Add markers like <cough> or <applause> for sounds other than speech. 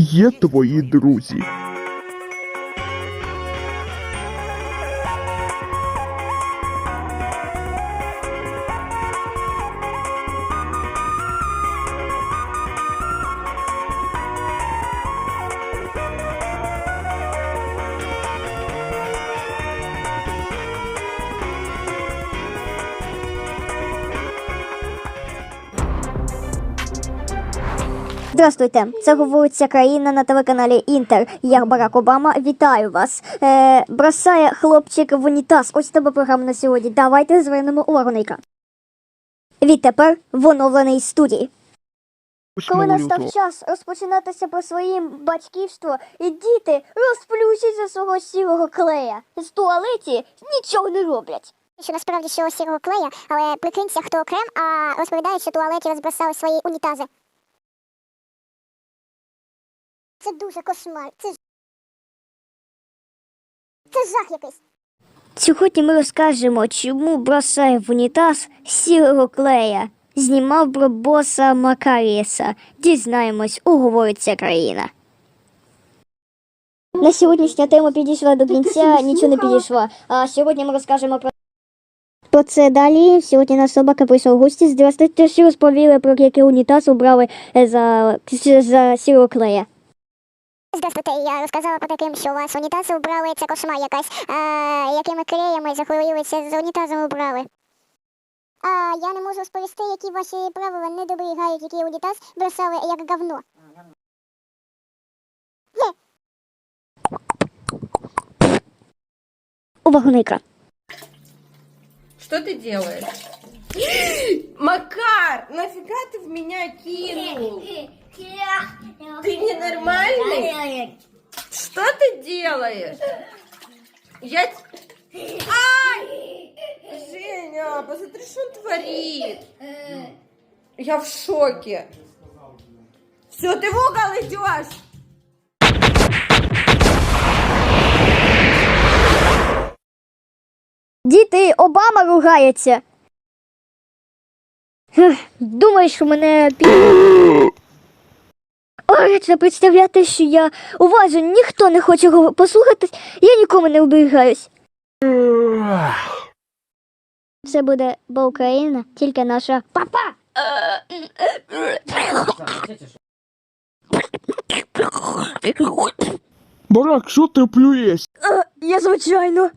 є твої друзі. Здравствуйте, це говориться країна на телеканалі Інтер. Я Барак Обама. Вітаю вас. Е, бросає хлопчик в унітаз. Ось тебе програма на сьогодні. Давайте звернемо увагу на екран. Відтепер в оновленій студії. Коли настав час розпочинатися про своє батьківство, і діти розплющаться свого сірого клея. З туалеті нічого не роблять. що насправді що сірого клея, але прикинься, хто окрем, а розповідають, що туалеті розбросали свої унітази. Це дуже кошмар. Це. Це жах якийсь. Сьогодні ми розкажемо, чому бросає в унітаз сірого клея. Знімав про боса Макаріса. Дізнаємось, уговориться країна. На сьогоднішня тема підійшла до кінця, нічого не підійшла. А сьогодні ми розкажемо про. Про це далі. Сьогодні нас собака прийшов гості. Здравствуйте, що розповіли, про який унітаз обрали е, за, за сірого клея. Здравствуйте, я розказала про таким, що у вас унітази убрали, це кошмар якась. А, якими клеями захворілися з унітазом убрали. А я не можу розповісти, які ваші правила не доберігають, який унітаз бросали як говно. Увагу на екран. Что ты делаешь? <gasps> Макар, нафига ты в меня кинул? Ты ненормальный? Что ты делаешь? Я... т- Ай! Женя, посмотри, что он творит. Я в шоке. Все, ты в угол идешь. Діти, Обама ругається. Ех, Думаєш, що мене пі... Це представляти, що я уважен, ніхто не хоче го- послухатись, я нікому не оберігаюсь. Це буде бо Україна, тільки наша папа. Барак, що ти плюєш? Я звичайно.